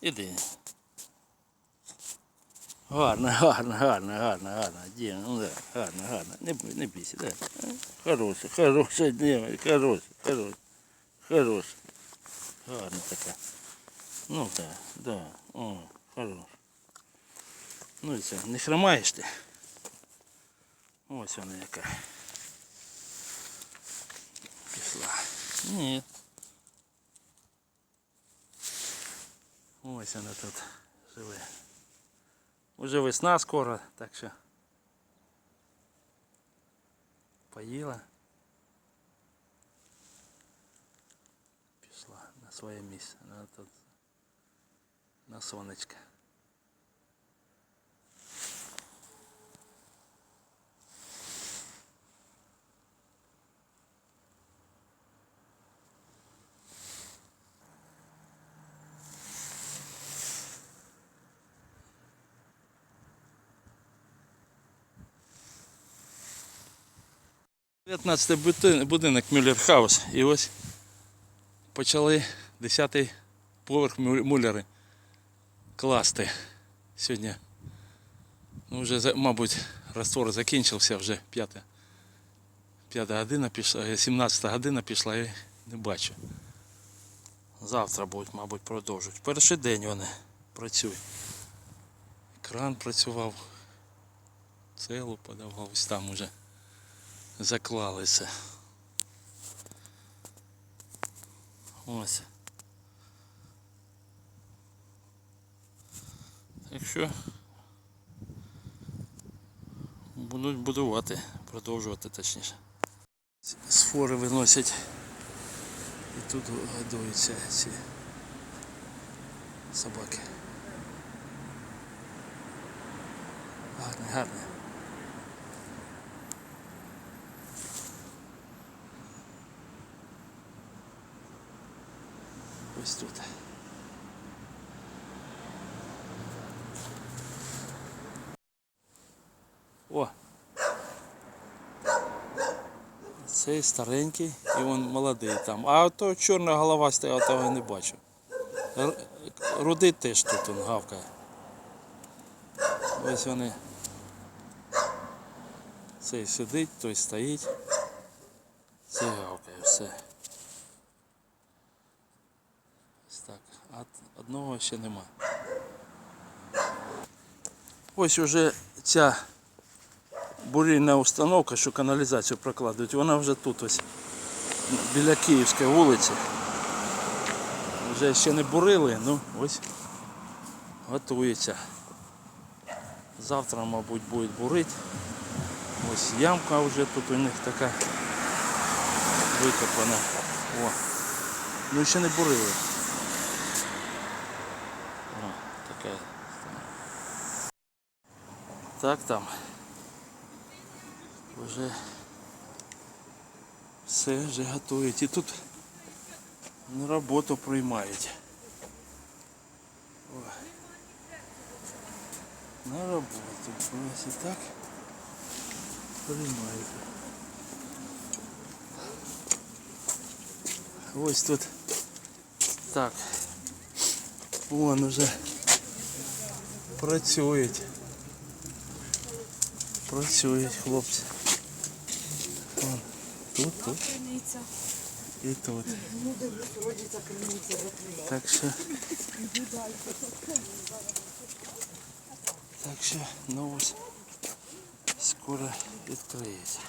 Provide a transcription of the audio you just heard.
Іди. Гарно, гарно, гарно, гарно, гарно. Ді, ну да, гарно, гарно. Не, не бійся, да. Хороше, хороше, ні, хороше, хороше, хороше. Гарно така. Ну так, да, да. О, хороше. Ну і це, не хромаєш ти. Ось вона яка. Пішла. Ні. Ось вона тут живе. Уже весна скоро, так що поїла. Пішла на своє місце. Вона тут на сонечко. Дев'ятнадцятий бути- будинок Мюллер-хаус. І ось почали 10-й поверх Мю- муляри класти. Сьогодні, ну вже, мабуть, раствор закінчився вже п'ята. П'ята година пішла, е, 17 година пішла і не бачу. Завтра будуть, мабуть, продовжують. Перший день вони працюють. Кран працював, целу подавав, ось там уже заклалися. Ось. Так що будуть будувати, продовжувати точніше. З фори виносять і тут годуються ці собаки. Гарні, гарні. Ось тут. О! Цей старенький і він молодий там. А то чорна голова стояла, того я не бачу. Рудий теж тут він гавкає. Ось вони. Цей сидить, той стоїть. Цей гавкає, все. Ось так. А одного ще нема. Ось уже ця бурильна установка, що каналізацію прокладують, вона вже тут ось біля Київської вулиці. Вже ще не бурили, ну ось готується. Завтра, мабуть, будуть бурити. Ось ямка вже тут у них така викопана. О. Ну ще не бурили. Така. Так там. Вже все вже готують. І тут на роботу приймають. О. На роботу. Ось так приймають. Ось тут так. Вон уже працюють. Працюють хлопці. Вон. Тут, тут Криниця. і тут. Ну, дивись, родиться криниця закриє. Так що. Так що ну ось скоро відкриється.